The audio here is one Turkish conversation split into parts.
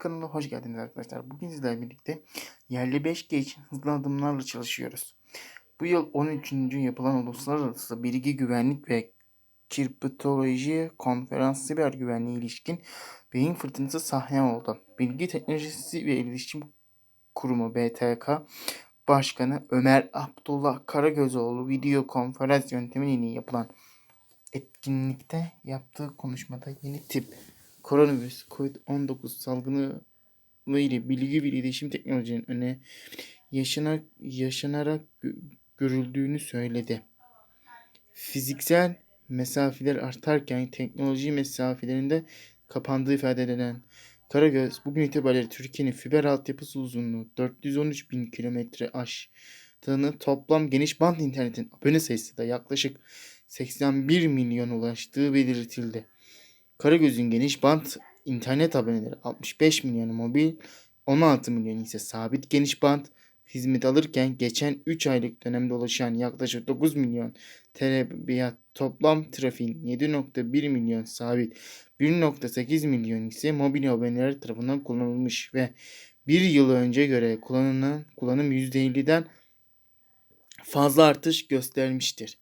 kanalına hoş geldiniz arkadaşlar. Bugün sizlerle birlikte yerli 5G için hızlı adımlarla çalışıyoruz. Bu yıl 13. yapılan Uluslararası Bilgi Güvenlik ve Kriptoloji Konferansı Siber Güvenliğe ilişkin beyin fırtınası sahne oldu. Bilgi Teknolojisi ve İletişim Kurumu BTK Başkanı Ömer Abdullah Karagözoğlu video konferans yöntemiyle yapılan etkinlikte yaptığı konuşmada yeni tip koronavirüs COVID-19 salgını ile bilgi ve iletişim teknolojinin öne yaşanak, yaşanarak gö- görüldüğünü söyledi. Fiziksel mesafeler artarken teknoloji mesafelerinde kapandığı ifade edilen Karagöz bugün itibariyle Türkiye'nin fiber altyapısı uzunluğu 413 bin kilometre aştığını toplam geniş band internetin abone sayısı da yaklaşık 81 milyon ulaştığı belirtildi. Karagöz'ün geniş band internet aboneleri 65 milyon mobil 16 milyon ise sabit geniş band hizmet alırken geçen 3 aylık dönemde ulaşan yaklaşık 9 milyon terabit toplam trafiğin 7.1 milyon sabit 1.8 milyon ise mobil aboneler tarafından kullanılmış ve bir yıl önce göre kullanılan kullanım %50'den fazla artış göstermiştir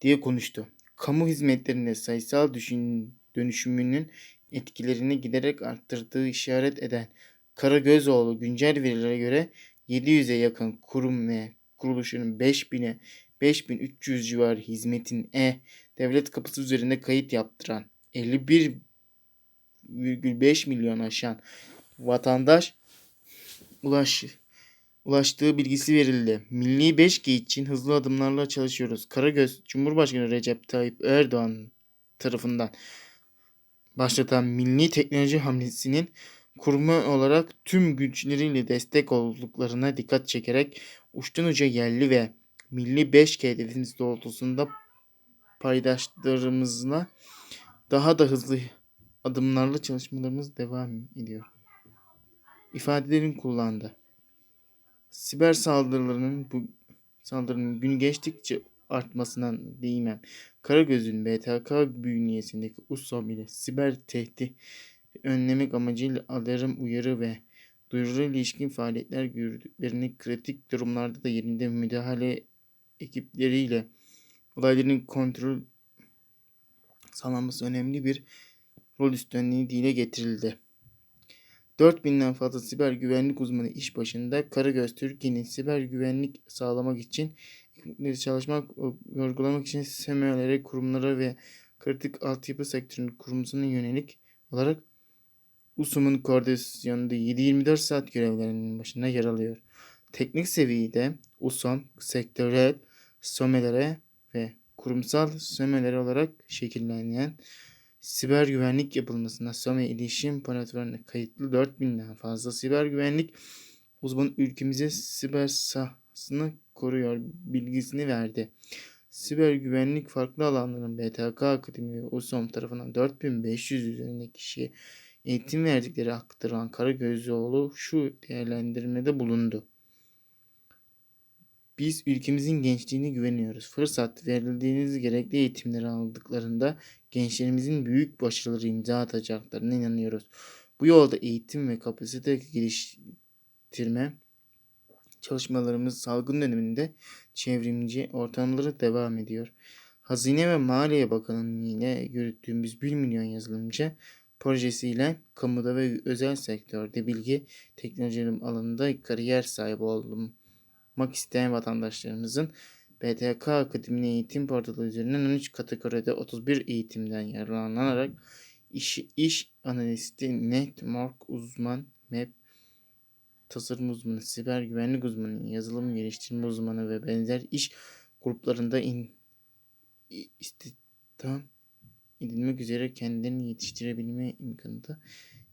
diye konuştu. Kamu hizmetlerinde sayısal düşün, dönüşümünün etkilerini giderek arttırdığı işaret eden Karagözoğlu güncel verilere göre 700'e yakın kurum ve kuruluşun 5000'e 5300 civarı hizmetin e devlet kapısı üzerinde kayıt yaptıran 51,5 milyon aşan vatandaş ulaş, ulaştığı bilgisi verildi. Milli 5G için hızlı adımlarla çalışıyoruz. Karagöz Cumhurbaşkanı Recep Tayyip Erdoğan tarafından başlatan milli teknoloji hamlesinin kurumu olarak tüm güçleriyle destek olduklarına dikkat çekerek uçtan uca yerli ve milli 5G hedefimiz doğrultusunda paydaşlarımızla daha da hızlı adımlarla çalışmalarımız devam ediyor. İfadelerin kullandı. Siber saldırılarının bu saldırının gün geçtikçe artmasından değmem. Karagöz'ün BTK bünyesindeki USOM ile siber tehdit önlemek amacıyla alarm, uyarı ve duyuru ilişkin faaliyetler gördüklerini kritik durumlarda da yerinde müdahale ekipleriyle olayların kontrol sağlanması önemli bir rol üstlendiği dile getirildi. 4000'den fazla siber güvenlik uzmanı iş başında Karagöz Türkiye'nin siber güvenlik sağlamak için çalışmak, uygulamak için SME'lere, kurumlara ve kritik altyapı sektörünün kurumsuna yönelik olarak USUM'un koordinasyonunda 7-24 saat görevlerinin başında yer alıyor. Teknik seviyede USUM, sektörel SOME'lere ve kurumsal SOME'lere olarak şekillenen siber güvenlik yapılmasına SOME iletişim platformuna kayıtlı 4000'den fazla siber güvenlik uzman ülkemize siber sahasını koruyor bilgisini verdi. Siber güvenlik farklı alanların BTK Akademi ve USOM tarafından 4500 üzerinde kişiye eğitim verdikleri aktaran Karagözlüoğlu şu değerlendirmede bulundu. Biz ülkemizin gençliğine güveniyoruz. Fırsat verildiğiniz gerekli eğitimleri aldıklarında gençlerimizin büyük başarıları imza atacaklarına inanıyoruz. Bu yolda eğitim ve kapasite geliştirme çalışmalarımız salgın döneminde çevrimci ortamları devam ediyor. Hazine ve Maliye Bakanı'nın ile yürüttüğümüz 1 milyon yazılımcı projesiyle kamuda ve özel sektörde bilgi teknolojilerim alanında kariyer sahibi olmak isteyen vatandaşlarımızın BTK Akademi Eğitim Portalı üzerinden 13 kategoride 31 eğitimden yararlanarak iş, iş analisti, network uzman, map tasarım uzmanı, siber güvenlik uzmanı, yazılım geliştirme uzmanı ve benzer iş gruplarında in, istihdam edilmek üzere kendilerini yetiştirebilme imkanı da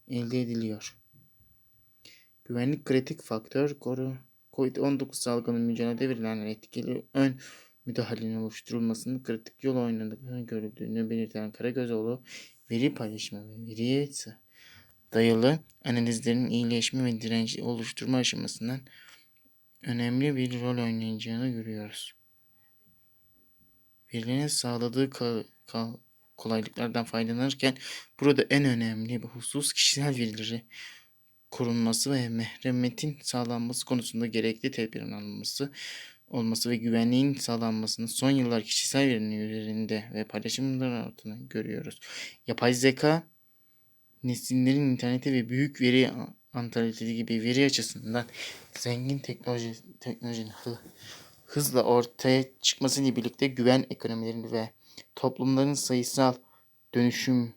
elde ediliyor. Güvenlik kritik faktör koru COVID-19 salgını mücadelede verilen etkili ön müdahalenin oluşturulmasının kritik yol oynadıklarını görüldüğünü belirten Karagözoğlu, veri paylaşımı ve veriye dayalı analizlerin iyileşme ve direnci oluşturma aşamasından önemli bir rol oynayacağını görüyoruz. Verilerin sağladığı kolaylıklardan faydalanırken burada en önemli bir husus kişisel verileri korunması ve merhametin sağlanması konusunda gerekli tedbirin alınması olması ve güvenliğin sağlanmasını son yıllar kişisel verilerin üzerinde ve paylaşımların altını görüyoruz. Yapay zeka nesillerin interneti ve büyük veri analitesi gibi veri açısından zengin teknoloji teknolojinin hı- hızla ortaya çıkmasıyla birlikte güven ekonomilerinde ve toplumların sayısal dönüşüm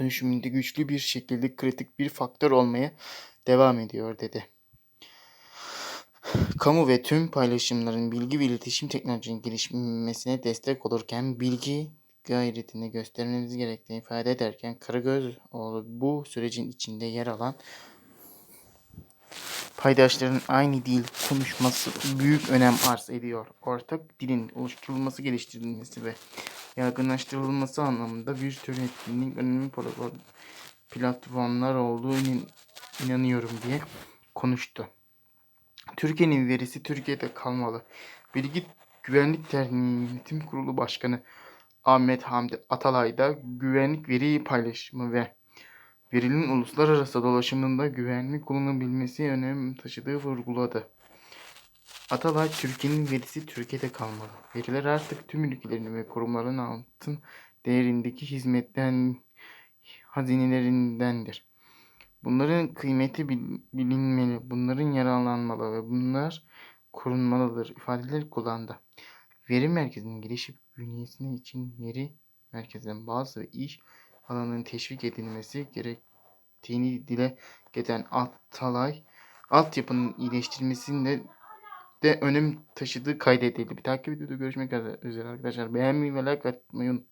dönüşümünde güçlü bir şekilde kritik bir faktör olmaya devam ediyor dedi. Kamu ve tüm paylaşımların bilgi ve iletişim teknolojinin gelişmesine destek olurken bilgi gayretini göstermemiz gerektiğini ifade ederken Karagözoğlu bu sürecin içinde yer alan paydaşların aynı dil konuşması büyük önem arz ediyor. Ortak dilin oluşturulması, geliştirilmesi ve yaygınlaştırılması anlamında bir tür etkinlik önemli platformlar olduğu inan- inanıyorum diye konuştu. Türkiye'nin verisi Türkiye'de kalmalı. Bilgi Güvenlik Derneği Yönetim Kurulu Başkanı Ahmet Hamdi Atalay da güvenlik veri paylaşımı ve verinin uluslararası dolaşımında güvenlik kullanabilmesi önem taşıdığı vurguladı. Atalay, Türkiye'nin verisi Türkiye'de kalmalı. Veriler artık tüm ülkelerin ve kurumların altın değerindeki hizmetten hazinelerindendir. Bunların kıymeti bil- bilinmeli, bunların yararlanmalı ve bunlar korunmalıdır ifadeleri kullandı. Veri merkezinin gelişip bünyesine için veri merkezinin bazı iş alanının teşvik edilmesi gerektiğini dile getiren Atalay, altyapının iyileştirilmesinde de önem taşıdığı kaydedildi. Bir takip videoda görüşmek üzere arkadaşlar. Beğenmeyi ve like atmayı unutmayın.